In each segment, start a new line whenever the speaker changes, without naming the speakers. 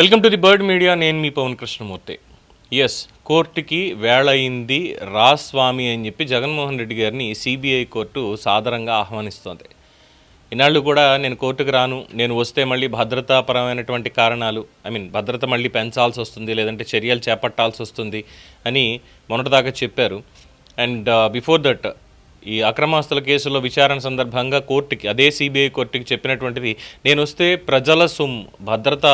Welcome to the bird media. నేను మీ Pawan Krishnamurthy. Yes కోర్టుకి వేళ అయింది. అని చెప్పి జగన్మోహన్ రెడ్డి గారిని సిబిఐ కోర్టు సాధారణంగా ఆహ్వానిస్తోంది. ఇన్నాళ్ళు కూడా నేను కోర్టుకు రాను. నేను వస్తే మళ్ళీ భద్రతాపరమైనటువంటి కారణాలు ఐ మీన్ భద్రత మళ్ళీ పెంచాల్సి వస్తుంది లేదంటే చర్యలు చేపట్టాల్సి వస్తుంది అని మొన్నటిదాకా చెప్పారు. అండ్ బిఫోర్ దట్ ఈ అక్రమాస్తుల కేసులో విచారణ సందర్భంగా కోర్టుకి అదే సిబిఐ కోర్టుకి చెప్పినటువంటిది నేను వస్తే ప్రజల సొమ్ము భద్రత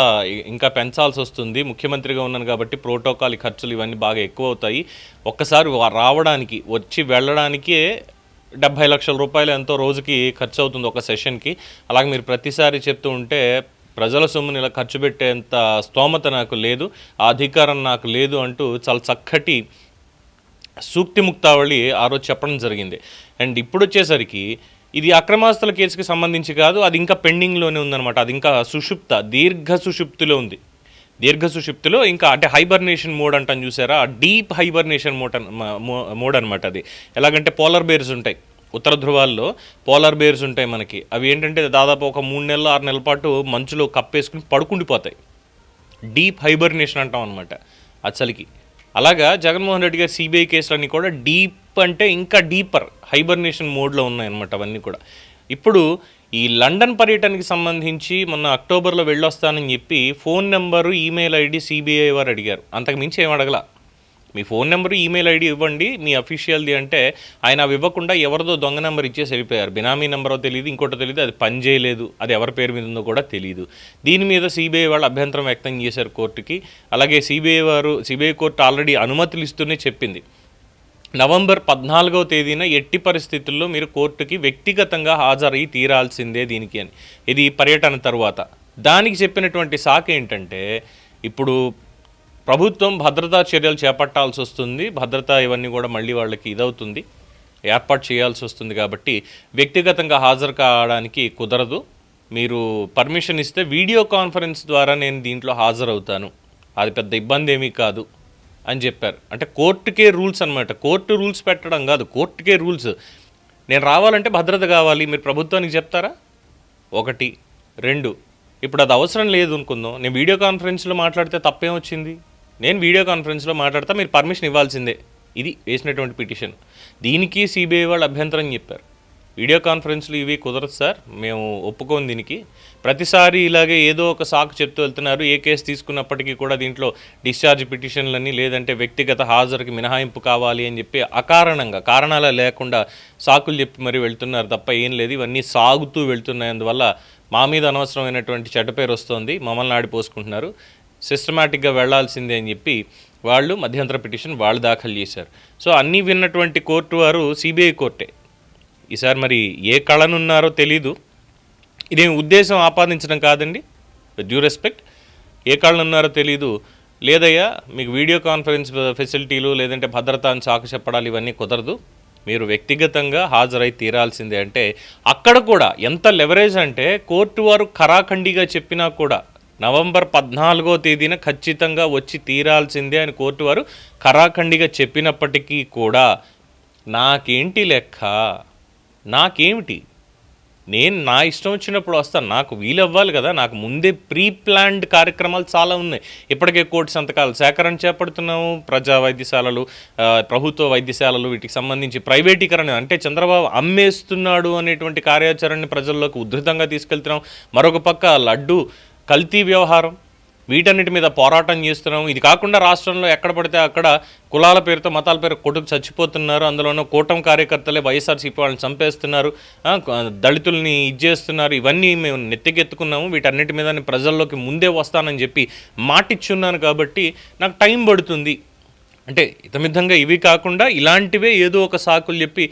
ఇంకా పెంచాల్సి వస్తుంది ముఖ్యమంత్రిగా ఉన్నాను కాబట్టి ప్రోటోకాల్ ఖర్చులు ఇవన్నీ బాగా ఎక్కువ అవుతాయి ఒక్కసారి రావడానికి వచ్చి వెళ్ళడానికే డెబ్భై లక్షల రూపాయలు ఎంతో రోజుకి ఖర్చు అవుతుంది ఒక సెషన్కి. అలాగే మీరు ప్రతిసారి చెప్తూ ఉంటే ప్రజల సొమ్ముని ఇలా ఖర్చు పెట్టేంత స్తోమత నాకు లేదు ఆ అధికారం నాకు లేదు అంటూ చాలా చక్కటి సూక్తి ముక్తావళి ఆ రోజు చెప్పడం జరిగింది. అండ్ ఇప్పుడు వచ్చేసరికి ఇది అక్రమాస్తుల కేసుకి సంబంధించి కాదు అది ఇంకా పెండింగ్లోనే ఉందన్నమాట. అది ఇంకా సుషుప్త దీర్ఘ సుషుప్తిలో ఉంది. దీర్ఘ సుషుప్తిలో ఇంకా అంటే హైబర్నేషన్ మోడ్ అంటాను చూసారా? డీప్ హైబర్నేషన్ మోడ్ మోడ్ అనమాట అది. ఎలాగంటే పోలర్ బేర్స్ ఉంటాయి. ఉత్తర ధ్రువాల్లో పోలార్ బేర్స్ ఉంటాయి మనకి. అవి ఏంటంటే దాదాపు ఒక మూడు నెలలు ఆరు నెలల పాటు మంచులో కప్పేసుకుని పడుకుండిపోతాయి. డీప్ హైబర్నేషన్ అంటాం అనమాట అసలుకి అలాగా జగన్మోహన్ రెడ్డి గారి సిబిఐ కేసులన్నీ కూడా డీప్ అంటే ఇంకా డీపర్ హైబర్నేషన్ మోడ్లో ఉన్నాయన్నమాట అవన్నీ కూడా. ఇప్పుడు ఈ లండన్ పర్యటనకి సంబంధించి మొన్న అక్టోబర్లో వెళ్ళొస్తానని చెప్పి phone number email ID CBI వారు అడిగారు. అంతకు మించి ఏం అడగల. మీ ఫోన్ నెంబర్ ఈమెయిల్ ఐడి ఇవ్వండి. మీ అఫీషియల్ది అంటే ఆయన అవి ఇవ్వకుండా ఎవరిదో దొంగ నెంబర్ ఇచ్చేసి వెళ్ళిపోయారు. బినామీ నెంబరో తెలియదు ఇంకోటో తెలియదు అది పని చేయలేదు అది ఎవరి పేరు మీద ఉందో కూడా తెలియదు దీని మీద సిబిఐ వాళ్ళు అభ్యంతరం వ్యక్తం చేశారు కోర్టుకి. అలాగే సిబిఐ వారు సిబిఐ కోర్టు ఆల్రెడీ అనుమతులు ఇస్తూనే చెప్పింది. నవంబర్ పద్నాలుగవ తేదీన ఎట్టి పరిస్థితుల్లో మీరు కోర్టుకి వ్యక్తిగతంగా హాజరై తీరాల్సిందే దీనికి అని. ఇది పర్యటన తరువాత. దానికి చెప్పినటువంటి సాకు ఏంటంటే ఇప్పుడు ప్రభుత్వం భద్రతా చర్యలు చేపట్టాల్సి వస్తుంది. భద్రత ఇవన్నీ కూడా మళ్ళీ వాళ్ళకి ఇదవుతుంది. ఏర్పాటు చేయాల్సి వస్తుంది కాబట్టి వ్యక్తిగతంగా హాజరు కావడానికి కుదరదు. మీరు పర్మిషన్ ఇస్తే వీడియో కాన్ఫరెన్స్ ద్వారా నేను దీంట్లో హాజరవుతాను. అది పెద్ద ఇబ్బంది ఏమీ కాదు అని చెప్పారు. అంటే కోర్టుకే రూల్స్ అన్నమాట. కోర్టు రూల్స్ పెట్టడం కాదు. కోర్టుకే రూల్స్. నేను రావాలంటే భద్రత కావాలి. మీరు ప్రభుత్వానికి చెప్తారా? ఒకటి. రెండు. ఇప్పుడు అది అవసరం లేదు అనుకుందాం. నేను వీడియో కాన్ఫరెన్స్లో మాట్లాడితే తప్పేం వచ్చింది? నేను వీడియో కాన్ఫరెన్స్లో మాట్లాడతా మీరు పర్మిషన్ ఇవ్వాల్సిందే. ఇది వేసినటువంటి పిటిషన్. దీనికి సిబిఐ వాళ్ళు అభ్యంతరం చెప్పారు. వీడియో కాన్ఫరెన్స్లు ఇవి కుదరదు సార్ మేము ఒప్పుకోం దీనికి. ప్రతిసారి ఇలాగే ఏదో ఒక సాకు చెప్తూ వెళ్తున్నారు ఏ కేసు తీసుకున్నప్పటికీ కూడా దీంట్లో డిశ్చార్జ్ పిటిషన్లని లేదంటే వ్యక్తిగత హాజరుకి మినహాయింపు కావాలి అని చెప్పి అకారణంగా కారణాలు లేకుండా సాకులు చెప్పి మరి వెళ్తున్నారు తప్ప ఏం లేదు. ఇవన్నీ సాగుతూ వెళ్తున్నాయి. అందువల్ల మా మీద అనవసరమైనటువంటి చెడ్డ పేరు వస్తుంది. మమ్మల్ని ఆడిపోసుకుంటున్నారు సిస్టమాటిక్గా వెళ్ళాల్సిందే అని చెప్పి వాళ్ళు మధ్యంతర పిటిషన్ వాళ్ళు దాఖలు చేశారు. సో అన్నీ విన్నటువంటి కోర్టు వారు సిబిఐ కోర్టే. ఈసారి మరి ఏ కళనున్నారో తెలీదు. ఇదేం ఉద్దేశం ఆపాదించడం కాదండి. డ్యూ రెస్పెక్ట్ ఏ కళనున్నారో తెలీదు. లేదయ్యా మీకు వీడియో కాన్ఫరెన్స్ ఫెసిలిటీలు లేదంటే భద్రత అని సాకు చెప్పడాలు ఇవన్నీ కుదరదు. మీరు వ్యక్తిగతంగా హాజరై తీరాల్సిందే అంటే అక్కడ కూడా ఎంత లెవరేజ్ అంటే కోర్టు వారు ఖరాఖండిగా చెప్పినా కూడా నవంబర్ పద్నాలుగో తేదీన ఖచ్చితంగా వచ్చి తీరాల్సిందే అని కోర్టు వారు కరాఖండిగా చెప్పినప్పటికీ కూడా నాకేంటి లెక్క? నాకేమిటి? నేను నా ఇష్టం వచ్చినప్పుడు వస్తాను నాకు వీలవ్వాలి కదా. నాకు ముందే ప్రీ ప్లాన్డ్ కార్యక్రమాలు చాలా ఉన్నాయి. ఇప్పటికే కోర్టు సంతకాలు సేకరణ చేపడుతున్నాము. ప్రజా వైద్యశాలలు ప్రభుత్వ వైద్యశాలలు వీటికి సంబంధించి ప్రైవేటీకరణ అంటే చంద్రబాబు అమ్మేస్తున్నాడు అనేటువంటి కార్యాచరణని ప్రజల్లోకి ఉధృతంగా తీసుకెళ్తున్నాం. మరొక పక్క లడ్డు కల్తీ వ్యవహారం వీటన్నిటి మీద పోరాటం చేస్తున్నాం ఇది కాకుండా రాష్ట్రంలో ఎక్కడ పడితే అక్కడ కులాల పేరుతో మతాల పేరు కొట్టుకు చచ్చిపోతున్నారు. అందులోనూ కూటమి కార్యకర్తలే వైఎస్ఆర్సీపీ వాళ్ళని చంపేస్తున్నారు. దళితుల్ని ఇచ్చేస్తున్నారు ఇవన్నీ మేము నెత్తికెత్తుకున్నాము. వీటన్నిటి మీద ప్రజల్లోకి ముందే వస్తానని చెప్పి మాటిచ్చున్నాను కాబట్టి నాకు టైం పడుతుంది. అంటే ఇతమిద్ధంగా ఇవి కాకుండా ఇలాంటివే ఏదో ఒక సాకులు చెప్పి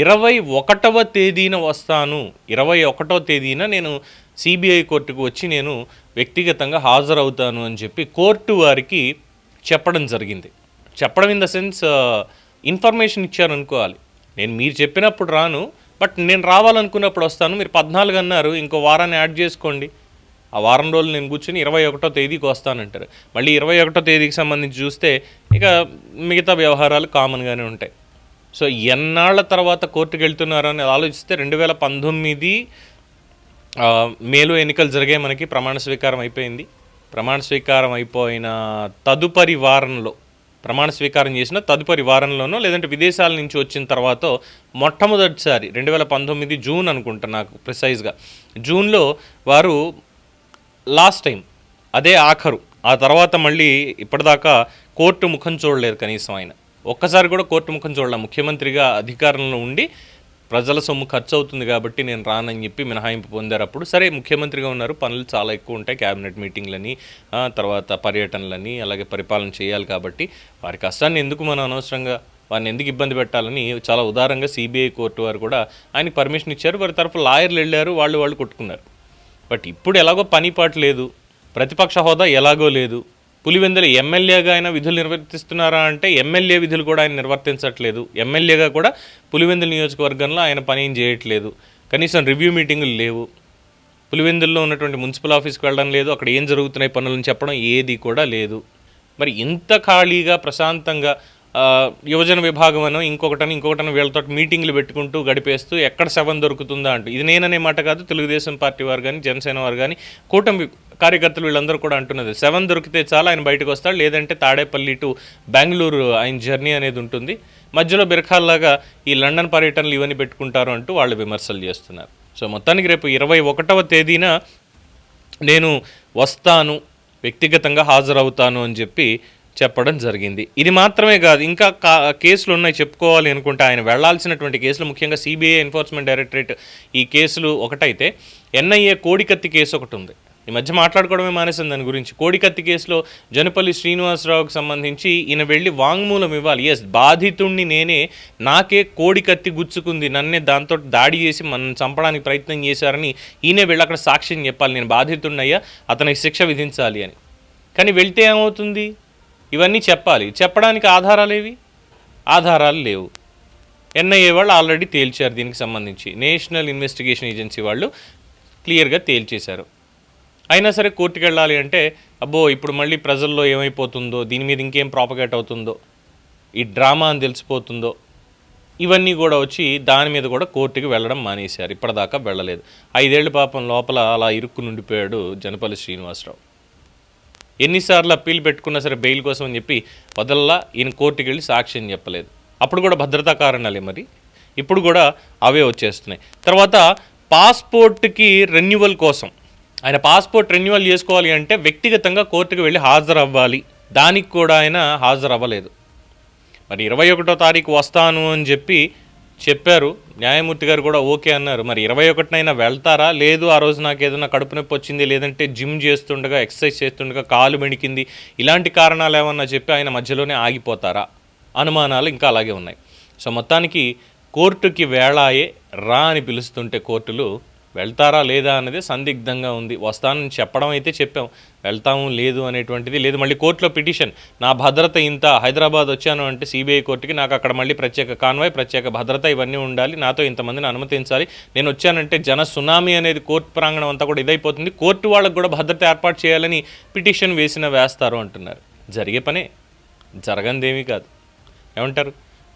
ఇరవై ఒకటవ తేదీన వస్తాను. ఇరవై ఒకటవ తేదీన నేను సిబిఐ కోర్టుకు వచ్చి నేను వ్యక్తిగతంగా హాజరవుతాను అని చెప్పి కోర్టు వారికి చెప్పడం జరిగింది. చెప్పడం ఇన్ ద సెన్స్ ఇన్ఫర్మేషన్ ఇచ్చారు అనుకోవాలి. నేను మీరు చెప్పినప్పుడు రాను బట్ నేను రావాలనుకున్నప్పుడు వస్తాను. మీరు పద్నాలుగు అన్నారు ఇంకో వారాన్ని యాడ్ చేసుకోండి. ఆ వారం రోజులు నేను కూర్చుని ఇరవై ఒకటో తేదీకి వస్తానంటారు. మళ్ళీ ఇరవై ఒకటో తేదీకి సంబంధించి చూస్తే ఇక మిగతా వ్యవహారాలు కామన్గానే ఉంటాయి. సో ఎన్నాళ్ళ తర్వాత కోర్టుకు వెళ్తున్నారు అని ఆలోచిస్తే రెండు వేల పంతొమ్మిది మేలో ఎన్నికలు జరిగే మనకి ప్రమాణ స్వీకారం అయిపోయింది. ప్రమాణ స్వీకారం అయిపోయిన తదుపరి వారంలో ప్రమాణ స్వీకారం చేసిన తదుపరి వారంలోనో లేదంటే విదేశాల నుంచి వచ్చిన తర్వాత మొట్టమొదటిసారి రెండు వేల పంతొమ్మిది జూన్ అనుకుంటా నాకు ప్రిసైజ్గా. జూన్లో వారు లాస్ట్ టైం అదే ఆఖరు ఆ తర్వాత మళ్ళీ ఇప్పటిదాకా కోర్టు ముఖం చూడలేదు కనీసం ఆయన. ఒక్కసారి కూడా కోర్టు ముఖం చూడలే ముఖ్యమంత్రిగా అధికారంలో ఉండి ప్రజల సొమ్ము ఖర్చు అవుతుంది కాబట్టి నేను రానని చెప్పి మినహాయింపు పొందారు అప్పుడు సరే ముఖ్యమంత్రిగా ఉన్నారు. పనులు చాలా ఎక్కువ ఉంటాయి. క్యాబినెట్ మీటింగ్లని తర్వాత పర్యటనలని అలాగే పరిపాలన చేయాలి కాబట్టి వారి కష్టాన్ని ఎందుకు మనం అనవసరంగా వారిని ఎందుకు ఇబ్బంది పెట్టాలని చాలా ఉదారంగా సిబిఐ కోర్టు వారు కూడా ఆయనకి పర్మిషన్ ఇచ్చారు. వారి తరఫు లాయర్లు వెళ్ళారు. వాళ్ళు వాళ్ళు కొట్టుకున్నారు. బట్ ఇప్పుడు ఎలాగో పనిపాటు లేదు. ప్రతిపక్ష హోదా ఎలాగో లేదు. పులివెందుల ఎమ్మెల్యేగా ఆయన విధులు నిర్వర్తిస్తున్నారా అంటే ఎమ్మెల్యే విధులు కూడా ఆయన నిర్వర్తించట్లేదు. ఎమ్మెల్యేగా కూడా పులివెందుల నియోజకవర్గంలో ఆయన పని ఏం చేయట్లేదు. కనీసం రివ్యూ మీటింగులు లేవు. పులివెందుల్లో ఉన్నటువంటి మున్సిపల్ ఆఫీస్కి వెళ్ళడం లేదు. అక్కడ ఏం జరుగుతున్నాయి పనులను చెప్పడం ఏది కూడా లేదు. మరి ఇంత ఖాళీగా ప్రశాంతంగా యువజన విభాగం అనో ఇంకొకటని ఇంకొకటని వీళ్ళతో మీటింగ్లు పెట్టుకుంటూ గడిపేస్తూ ఎక్కడ శవం దొరుకుతుందా అంటూ. ఇది నేననే మాట కాదు తెలుగుదేశం పార్టీ వారు కానీ జనసేన వారు కానీ కూటమి కార్యకర్తలు వీళ్ళందరూ కూడా అంటున్నది. సెవెన్ దొరికితే చాలా ఆయన బయటకు వస్తాడు లేదంటే తాడేపల్లి టు బెంగళూరు ఆయన జర్నీ అనేది ఉంటుంది. మధ్యలో బిరఖాల్లాగా ఈ లండన్ పర్యటనలు ఇవన్నీ పెట్టుకుంటారు అంటూ వాళ్ళు విమర్శలు చేస్తున్నారు. సో మొత్తానికి రేపు ఇరవై ఒకటవ తేదీన నేను వస్తాను వ్యక్తిగతంగా హాజరవుతాను అని చెప్పి చెప్పడం జరిగింది. ఇది మాత్రమే కాదు ఇంకా కా కేసులు ఉన్నాయి చెప్పుకోవాలి అనుకుంటే ఆయన వెళ్ళాల్సినటువంటి కేసులు ముఖ్యంగా సిబిఐ ఎన్ఫోర్స్మెంట్ డైరెక్టరేట్ ఈ కేసులు ఒకటైతే ఎన్ఐఏ కోడికత్తి కేసు ఒకటి ఉంది. ఈ మధ్య మాట్లాడుకోవడమే మానేసింది దాని గురించి. కోడికత్తి కేసులో జనపల్లి శ్రీనివాసరావుకి సంబంధించి ఈయన వెళ్ళి వాంగ్మూలం ఇవ్వాలి. ఎస్ బాధితుణ్ణి నేనే నాకే కోడికత్తి గుచ్చుకుంది నన్నే దాంతో దాడి చేసి మనం చంపడానికి ప్రయత్నం చేశారని ఈయనే వెళ్ళి అక్కడ సాక్ష్యం చెప్పాలి. నేను బాధితుణ్ణయ్యా అతనికి శిక్ష విధించాలి అని. కానీ వెళ్తే ఏమవుతుంది? ఇవన్నీ చెప్పాలి. చెప్పడానికి ఆధారాలు ఏవి? ఆధారాలు లేవు. ఎన్ఐఏ వాళ్ళు ఆల్రెడీ తేల్చారు దీనికి సంబంధించి. నేషనల్ ఇన్వెస్టిగేషన్ ఏజెన్సీ వాళ్ళు క్లియర్గా తేల్చేశారు. అయినా సరే కోర్టుకు వెళ్ళాలి అంటే అబ్బో ఇప్పుడు మళ్ళీ ప్రజల్లో ఏమైపోతుందో దీని మీద ఇంకేం ప్రాపగేట్ అవుతుందో ఈ డ్రామా అని తెలిసిపోతుందో ఇవన్నీ కూడా వచ్చి దాని మీద కూడా కోర్టుకి వెళ్ళడం మానేశారు. ఇప్పటిదాకా వెళ్ళలేదు. ఐదేళ్ళ పాపం లోపల అలా ఇరుక్కు నుండిపోయాడు జనపల్లి శ్రీనివాసరావు. ఎన్నిసార్లు అప్పీల్ పెట్టుకున్నా సరే బెయిల్ కోసం అని చెప్పి వదల్లా ఈయన కోర్టుకి వెళ్ళి సాక్ష్యం చెప్పలేదు. అప్పుడు కూడా భద్రతా కారణాలే మరి. ఇప్పుడు కూడా అవే వచ్చేస్తున్నాయి. తర్వాత పాస్పోర్ట్కి రెన్యువల్ కోసం ఆయన పాస్పోర్ట్ రెన్యువల్ చేసుకోవాలి అంటే వ్యక్తిగతంగా కోర్టుకు వెళ్ళి హాజరవ్వాలి. దానికి కూడా ఆయన హాజరవ్వలేదు. మరి ఇరవై ఒకటో తారీఖు వస్తాను అని చెప్పి చెప్పారు. న్యాయమూర్తి గారు కూడా ఓకే అన్నారు. మరి ఇరవై ఒకటినైనా వెళ్తారా? లేదు ఆ రోజు నాకు ఏదైనా కడుపు నొప్పి వచ్చింది లేదంటే జిమ్ చేస్తుండగా ఎక్సర్సైజ్ చేస్తుండగా కాలు మెణికింది. ఇలాంటి కారణాలు ఏమన్నా చెప్పి ఆయన మధ్యలోనే ఆగిపోతారా? అనుమానాలు ఇంకా అలాగే ఉన్నాయి. సో మొత్తానికి కోర్టుకి వేళాయే రా అని పిలుస్తుంటే కోర్టులు వెళ్తారా లేదా అనేది సందిగ్ధంగా ఉంది. వస్తానని చెప్పడం అయితే చెప్పాం. వెళ్తాము లేదు అనేటువంటిది లేదు. మళ్ళీ కోర్టులో పిటిషన్. నా భద్రత ఇంత హైదరాబాద్ వచ్చాను అంటే సిబిఐ కోర్టుకి నాకు అక్కడ మళ్ళీ ప్రత్యేక కాన్వాయ్ ప్రత్యేక భద్రత ఇవన్నీ ఉండాలి. నాతో ఇంతమందిని అనుమతించాలి. నేను వచ్చానంటే జన సునామీ అనేది కోర్టు ప్రాంగణం అంతా కూడా ఇదైపోతుంది. కోర్టు వాళ్ళకు కూడా భద్రత ఏర్పాటు చేయాలని పిటిషన్ వేసిన వేస్తారు అంటున్నారు. జరిగే పనే. జరగందేమీ కాదు. ఏమంటారు?